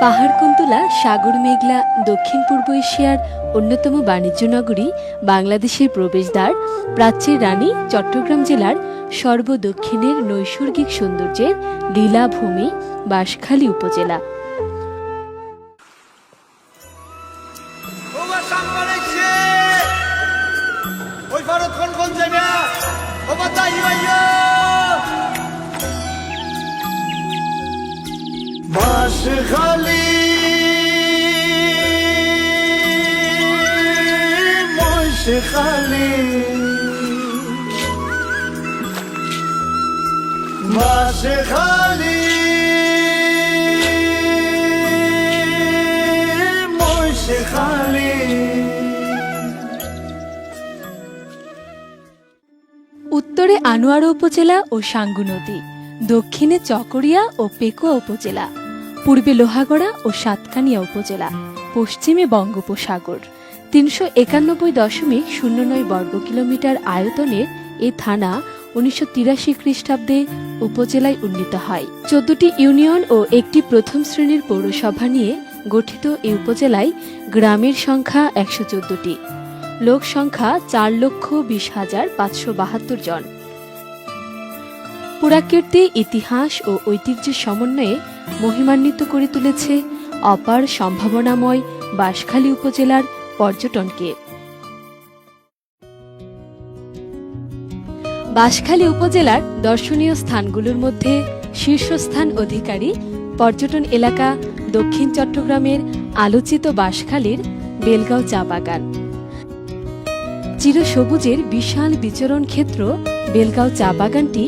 পাহাড়কুন্তলা, সাগর মেঘলা, দক্ষিণ পূর্ব এশিয়ার অন্যতম বাণিজ্য নগরী বাংলাদেশের প্রবেশদ্বার, প্রাচ্যের রানী চট্টগ্রাম জেলার সর্বদক্ষিণের নৈসর্গিক সৌন্দর্যের লীলাভূমি বাঁশখালী উপজেলা। ভারত কোন কোন উত্তরে আনোয়ারা উপজেলা ও সাঙ্গু নদী, দক্ষিণে চকরিয়া ও পেকুয়া উপজেলা, পূর্বে লোহাগড়া ও সাতকানিয়া উপজেলা, পশ্চিমে বঙ্গোপসাগর। তিনশো একানব্বই দশমিক শূন্য নয় বর্গ কিলোমিটার আয়তনের এ থানা উনিশশো তিরাশি খ্রিস্টাব্দে উপজেলায় উন্নীত হয়। চোদ্দটি ইউনিয়ন ও একটি প্রথম শ্রেণির পৌরসভা নিয়ে গঠিত এই উপজেলায় গ্রামের সংখ্যা একশো চোদ্দটি। লোক সংখ্যা চার লক্ষ বিশ হাজার পাঁচশো বাহাত্তর জন। পুরাকীর্তি, ইতিহাস ও ঐতিহ্যের সমন্বয়ে মহিমান্বিত করে তুলেছে অপার সম্ভাবনাময় বাঁশখালী উপজেলার পর্যটনকে বাঁশখালী উপজেলার দর্শনীয় স্থানগুলোর মধ্যে শীর্ষস্থান অধিকারী পর্যটন এলাকা দক্ষিণ চট্টগ্রামের আলোচিত বাঁশখালীর বেলগাঁও চা বাগান। চিরসবুজের বিশাল বিচরণ ক্ষেত্র, বেলগাঁও চা বাগানটি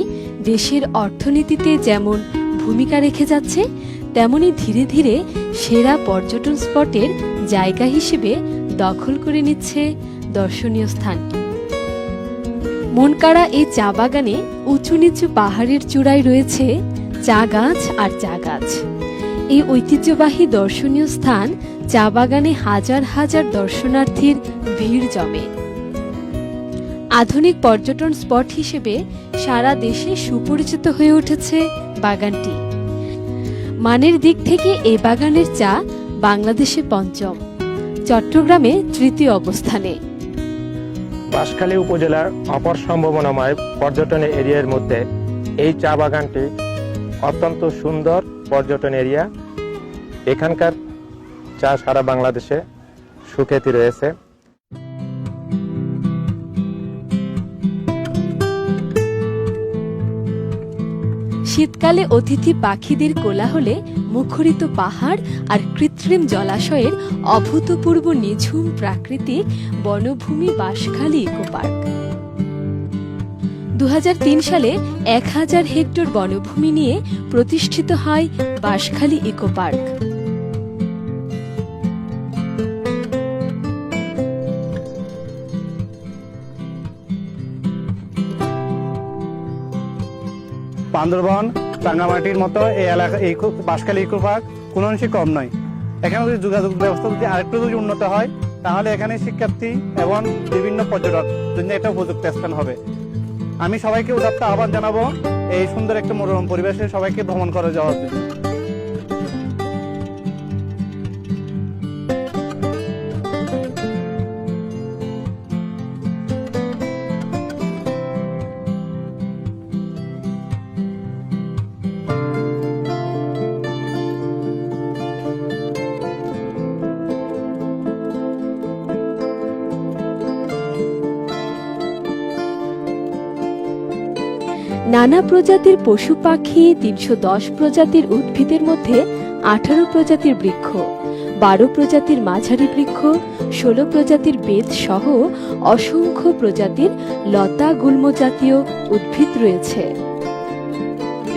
দেশের অর্থনীতিতে যেমন ভূমিকা রেখে যাচ্ছে, তেমনি ধীরে ধীরে সেরা পর্যটন স্পটের জায়গা হিসেবে দখল করে নিচ্ছে দর্শনীয় স্থানটি। মনকাড়া এই চা বাগানে উঁচু নিচু পাহাড়ের চূড়ায় রয়েছে চা গাছ আর চা গাছ। এই ঐতিহ্যবাহী দর্শনীয় স্থান চা বাগানে হাজার হাজার দর্শনার্থীর ভিড় জমে। আধুনিক পর্যটন স্পট হিসেবে সারা দেশে সুপরিচিত হয়ে উঠেছে বাগানটি। মানের দিক থেকে এই বাগানের চা বাংলাদেশে পঞ্চম, চট্টগ্রামে তৃতীয় অবস্থানে। বাঁশখালী উপজেলার অপর সম্ভাবনাময় পর্যটন এরিয়ার মধ্যে এই চা বাগানটি অত্যন্ত সুন্দর পর্যটন এরিয়া। এখানকার চা সারা বাংলাদেশে সুখ্যাতি রয়েছে। শীতকালে অতিথি পাখিদের কোলাহলে মুখরিত পাহাড় আর কৃত্রিম জলাশয়ের অভূতপূর্ব নিঝুম প্রাকৃতিক বনভূমি বাঁশখালী ইকো পার্ক দু সালে এক হাজার হেক্টর বনভূমি নিয়ে প্রতিষ্ঠিত হয় বাঁশখালী ইকো বান্দরবন, রাঙ্গামাটির মতো এই এলাকা এই বাঁশখালী ইকো পার্ক কোনো অংশে কম নয়। এখানে যদি যোগাযোগ ব্যবস্থা যদি আরেকটু যদি উন্নত হয়, তাহলে এখানে শিক্ষার্থী এবং বিভিন্ন পর্যটক জন্য একটা উপযুক্ত স্থান হবে। আমি সবাইকে উদাত্ত আহ্বান জানাব এই সুন্দর একটা মনোরম পরিবেশে সবাইকে ভ্রমণ করে যাওয়ার জন্য। নানা প্রজাতির পশু পাখি, তিনশো দশ প্রজাতির উদ্ভিদের মধ্যে আঠারো প্রজাতির বৃক্ষ, বারো প্রজাতির মাঝারি বৃক্ষ, ষোলো প্রজাতির বেদ সহ অসংখ্য প্রজাতির লতা গুল্ম জাতীয় উদ্ভিদ রয়েছে।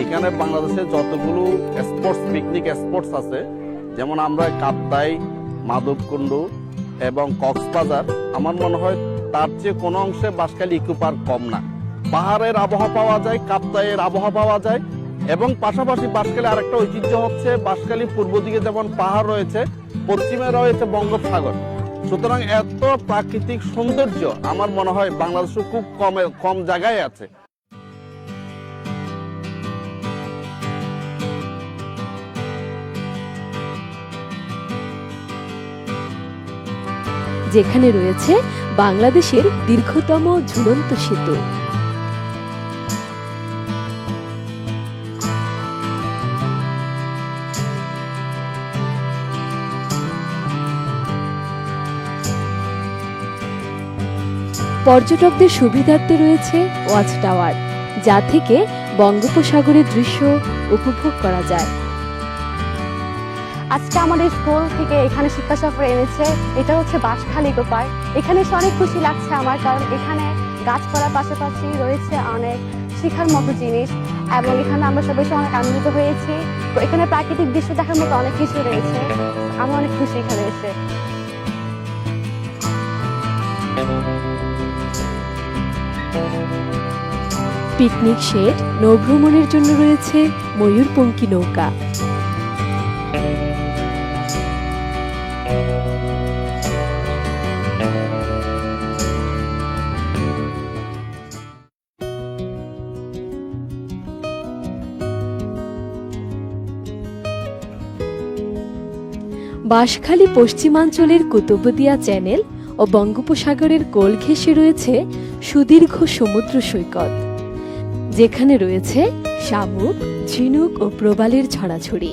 এখানে বাংলাদেশে যতগুলো স্পোর্টস, পিকনিক স্পোর্টস আছে, যেমন আমরা কাপ্তাই মাধবকুণ্ড এবং কক্সবাজার, আমার মনে হয় তার চেয়ে কোনো অংশে বাঁশখালী ইকো পার্ক কম না। পাহাড়ের আবহাওয়া পাওয়া যায়, কাপ্তাইয়ের আবহাওয়া পাওয়া যায়, এবং পাশাপাশি বাঁশখালী আরেকটা ঐতিহ্য হচ্ছে বাঁশখালী পূর্ব দিকে যেমন পাহাড় রয়েছে, পশ্চিমে রয়েছে বঙ্গোপসাগর। সুতরাং এত প্রাকৃতিক সৌন্দর্য আমার মনে হয় বাংলাদেশে খুব কমে, কম জায়গায় আছে। যেখানে রয়েছে বাংলাদেশের দীর্ঘতম ঝুলন্ত সেতু। পর্যটকদের সুবিধার্থে রয়েছে ওয়াচ টাওয়ার, যা থেকে বঙ্গোপসাগরের দৃশ্য উপভোগ করা যায়। আজকে আমাদের স্কুল থেকে এখানে শিক্ষা সফর এনেছে। এটা হচ্ছে বাঁশখালী গোপার এখানে এসে অনেক খুশি লাগছে আমার, কারণ এখানে গাছপালার পাশাপাশি রয়েছে অনেক শেখার মতো জিনিস, এবং এখানে আমরা সবাই অনেক আনন্দিত হয়েছি। এখানে প্রাকৃতিক দৃশ্য দেখার মতো অনেক কিছু রয়েছে। আমি অনেক খুশি এখানে এসে। পিকনিক শেড নৌভ্রমণের জন্য রয়েছে ময়ূরপঙ্খী নৌকা। বাঁশখালী পশ্চিমাঞ্চলের কুতুবদিয়া চ্যানেল ও বঙ্গোপসাগরের কোল ঘেঁষে রয়েছে সুদীর্ঘ সমুদ্র সৈকত। যেখানে রয়েছে শামুক, ঝিনুক ও প্রবালের ছড়াছড়ি।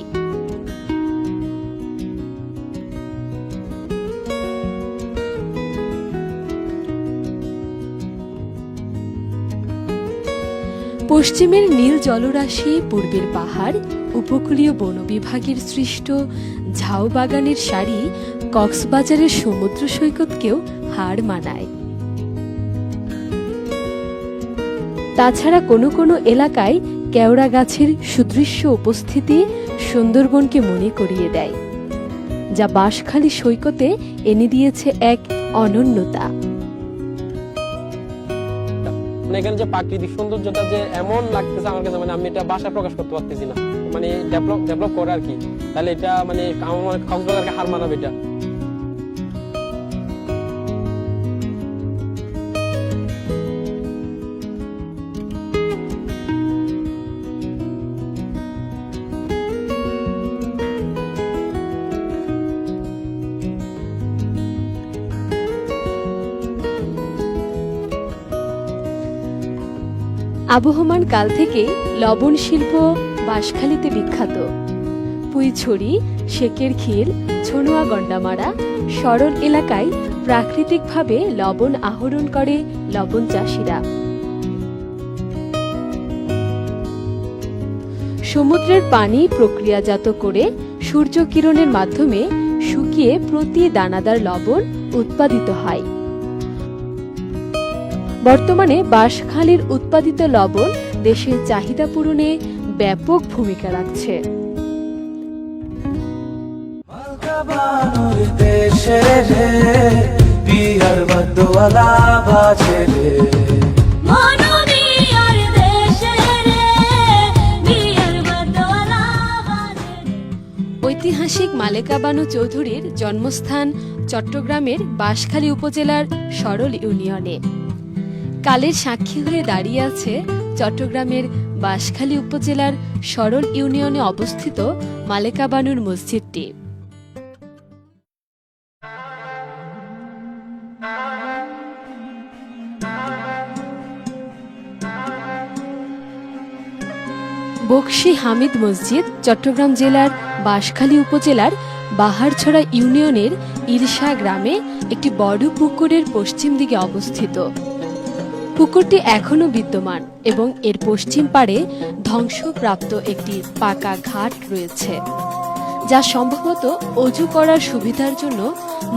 পশ্চিমের নীল জলরাশি, পূর্বের পাহাড়, উপকূলীয় বন বিভাগের সৃষ্ট ঝাউ বাগানের সারি কক্সবাজারের সমুদ্র সৈকতকেও হার মানায়। তাছাড়া কোনো কোনো এলাকায় কেওড়া গাছের সুদৃশ্য উপস্থিতি সুন্দরবনকে মনে করিয়ে দেয়, যা বাঁশখালী সৈকতে এনে দিয়েছে এক অনন্যতা। মানে এখানে যে প্রাকৃতিক সৌন্দর্যটা যে এমন লাগতেছে আমার কাছে মানে আমি এটা বাসা প্রকাশ করতে পারতেছি না। মানে ডেভেলপ ডেভেলপ করে আর কি। তাহলে এটা মানে আমার কক্সবাজারকে হার মানাবে এটা। আবহমান কাল থেকে লবণ শিল্প বাঁশখালীতে বিখ্যাত। পুইছড়ি, শেকের খিল ছনুয়া গন্ডামারা, সরল এলাকায় প্রাকৃতিকভাবে লবণ আহরণ করে লবণ চাষিরা। সমুদ্রের পানি প্রক্রিয়াজাত করে সূর্যকিরণের মাধ্যমে শুকিয়ে প্রতি দানাদার লবণ উৎপাদিত হয়। বর্তমানে বাঁশখালীর উৎপাদিত লবণ দেশের চাহিদা পূরণে ব্যাপক ভূমিকা রাখছে। বানুর দেশে রে বিহার বদওয়ালা বাজে রে। মনোনিয়ার দেশে রে বিয়ের বদলা বাজে ঐতিহাসিক মালেকা বানু চৌধুরীর জন্মস্থান চট্টগ্রামের বাঁশখালী উপজেলার সরল ইউনিয়নে। কালের সাক্ষী হয়ে দাঁড়িয়ে আছে চট্টগ্রামের বাঁশখালী উপজেলার সরল ইউনিয়নে অবস্থিত মালেকা বানুর মসজিদটি। বকশি হামিদ মসজিদ চট্টগ্রাম জেলার বাঁশখালী উপজেলার বাহারছড়া ইউনিয়নের ইরশা গ্রামে একটি বড় পুকুরের পশ্চিম দিকে অবস্থিত। পুকুরটি এখনও বিদ্যমান এবং এর পশ্চিম পাড়ে ধ্বংসপ্রাপ্ত একটি পাকা ঘাট রয়েছে, যা সম্ভবত অজু করার সুবিধার জন্য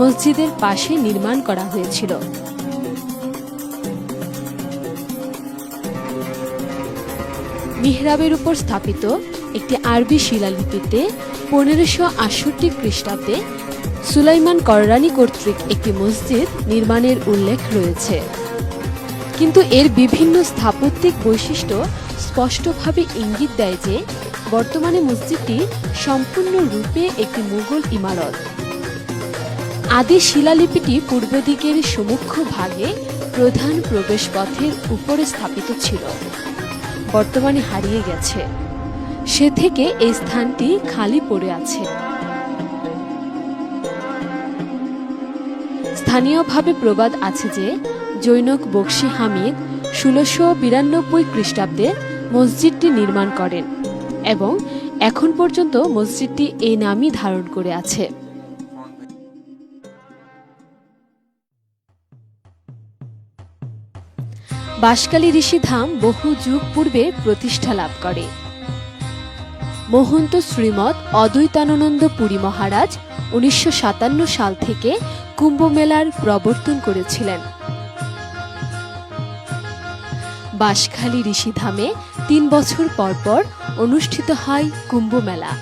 মসজিদের পাশে নির্মাণ করা হয়েছিল। মিহরাবের উপর স্থাপিত একটি আরবি শিলালিপিতে পনেরোশো আটষট্টি খ্রিস্টাব্দে সুলাইমান কররানি কর্তৃক একটি মসজিদ নির্মাণের উল্লেখ রয়েছে। কিন্তু এর বিভিন্ন স্থাপত্যিক বৈশিষ্ট্য স্পষ্টভাবে ইঙ্গিত দেয় যে বর্তমানে মসজিদটি সম্পূর্ণরূপে একটি মুঘল ইমারত। আদি শিলালিপিটি পূর্ব দিকের সমুখ্য ভাগে প্রধান প্রবেশপথের উপরে স্থাপিত ছিল। বর্তমানে হারিয়ে গেছে। সে থেকে এই স্থানটি খালি পড়ে আছে। স্থানীয়ভাবে প্রবাদ আছে যে জৈনক বক্সি হামিদ ষোলোশো বিরানব্বই খ্রিস্টাব্দে মসজিদটি নির্মাণ করেন এবং এখন পর্যন্ত মসজিদটি এই নামই ধারণ করে আছে। বাঁশকালী ঋষিধাম বহু যুগ পূর্বে প্রতিষ্ঠা লাভ করে। মহন্ত শ্রীমৎ অদ্বৈতানন্দ পুরী মহারাজ উনিশশো সাতান্ন সাল থেকে কুম্ভ মেলার প্রবর্তন করেছিলেন। বাঁশখালী ঋষিধামে তিন বছর পর পর অনুষ্ঠিত হয় কুম্ভ মেলা।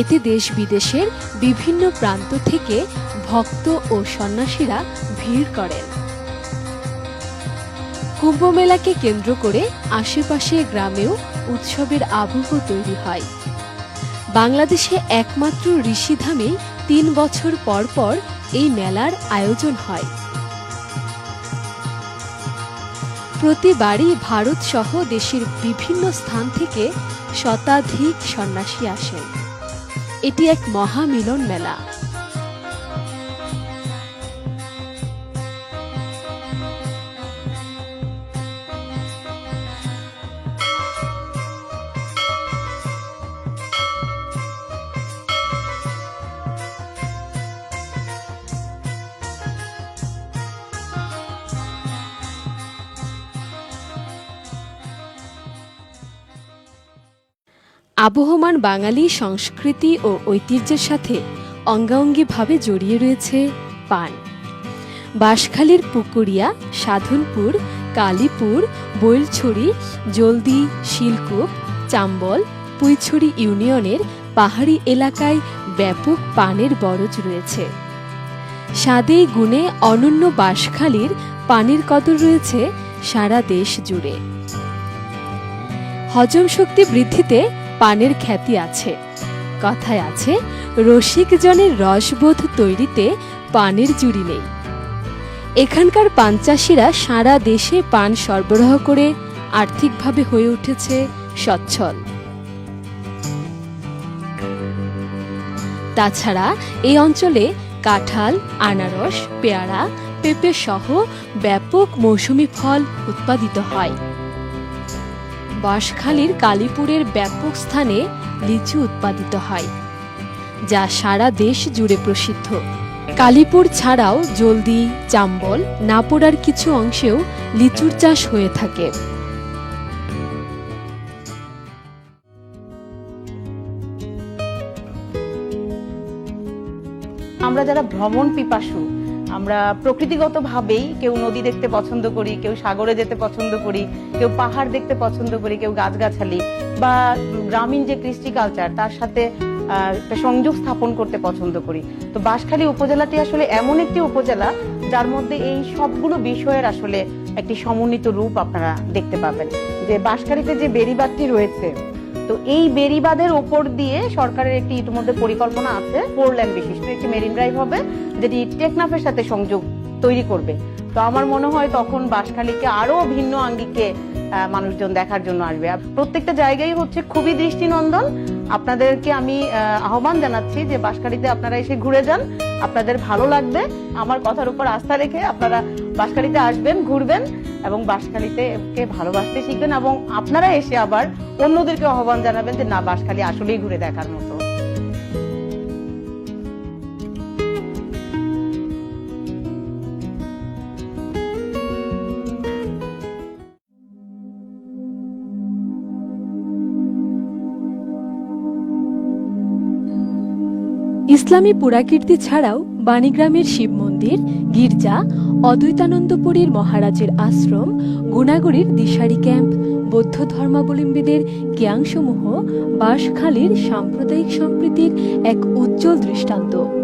এতে দেশ বিদেশের বিভিন্ন প্রান্ত থেকে ভক্ত ও সন্ন্যাসীরা ভিড় করেন। কুম্ভ মেলাকে কেন্দ্র করে আশেপাশে গ্রামেও উৎসবের আবহ তৈরি হয়। বাংলাদেশে একমাত্র ঋষিধামে তিন বছর পর পর এই মেলার আয়োজন হয়। প্রতিবারই ভারত সহ দেশের বিভিন্ন স্থান থেকে শতাধিক সন্ন্যাসী আসেন। এটি এক মহামিলন মেলা। আবহমান বাঙালি সংস্কৃতি ও ঐতিহ্যের সাথে অঙ্গাঙ্গিভাবে জড়িয়ে রয়েছে পান। বাঁশখালীর পুকুরিয়া, সাধনপুর, কালীপুর, বৈলছড়ি, জলদি, শিলকুপ, চাম্বল, পুইছড়ি ইউনিয়নের পাহাড়ি এলাকায় ব্যাপক পানের বরজ রয়েছে। স্বাদে গুণে অনন্য বাঁশখালীর পানির কদর রয়েছে সারা দেশ জুড়ে। হজম শক্তি বৃদ্ধিতে পানের খ্যাতি আছে। কথায় আছে, রসিক জনের রসবোধ তৈরিতে পানের জুড়ি নেই। এখানকার পান চাষিরা সারা দেশে পান সরবরাহ করে আর্থিকভাবে হয়ে উঠেছে সচ্ছল। তাছাড়া এই অঞ্চলে কাঁঠাল, আনারস, পেয়ারা, পেঁপে সহ ব্যাপক মৌসুমি ফল উৎপাদিত হয়। বাঁশখালীর কালীপুরের ব্যাপক স্থানে লিচু উৎপাদিত হয়, যা সারা দেশ জুড়ে প্রসিদ্ধ। কালীপুর ছাড়াও জলদি, চাম্বল, নাপোড়ার কিছু অংশেও লিচুর চাষ হয়ে থাকে। আমরা যারা ভ্রমণ পিপাসু আমরা প্রকৃতিগতভাবেই কেউ নদী দেখতে পছন্দ করি, কেউ সাগরে যেতে পছন্দ করি, কেউ পাহাড় দেখতে পছন্দ করি, কেউ গাছগাছালি বা গ্রামীণ যে কৃষ্টি কালচার তার সাথে একটা সংযোগ স্থাপন করতে পছন্দ করি। তো বাঁশখালী উপজেলাটি আসলে এমন একটি উপজেলা যার মধ্যে এই সবগুলো বিষয়ের আসলে একটি সমন্বিত রূপ আপনারা দেখতে পাবেন। যে বাঁশখালীতে যে বেড়িবাঁধটি রয়েছে তো এই বেরিবাদের ওপর দিয়ে সরকারের একটি ইতিমধ্যে পরিকল্পনা আছে ফোর বিশিষ্ট একটি মেরিন ড্রাইভ হবে, যেটি টেকনাফের সাথে সংযোগ তৈরি করবে। তো আমার মনে হয় তখন বাঁশখালীকে আরও ভিন্ন আঙ্গিকে মানুষজন দেখার জন্য আসবে। আর প্রত্যেকটা জায়গায় হচ্ছে খুবই দৃষ্টিনন্দন। আপনাদেরকে আমি আহ্বান জানাচ্ছি যে বাঁশখালীতে আপনারা এসে ঘুরে যান। আপনাদের ভালো লাগবে। আমার কথার উপর আস্থা রেখে আপনারা বাঁশখালীতে আসবেন, ঘুরবেন এবং বাঁশখালীতে কে ভালোবাসতে শিখবেন এবং আপনারা এসে আবার অন্যদেরকে আহ্বান জানাবেন যে, না, বাঁশখালী আসলেই ঘুরে দেখার মতো। ইসলামী পুরাকীর্তি ছাড়াও বাণীগ্রামের শিব মন্দির, গির্জা, অদ্বৈতানন্দপুরীর মহারাজের আশ্রম, গুণাগুড়ির দিশারি ক্যাম্প, বৌদ্ধ ধর্মাবলম্বীদের জ্ঞানসমূহ, বাঁশখালীর সাম্প্রদায়িক সম্প্রীতির এক উজ্জ্বল দৃষ্টান্ত।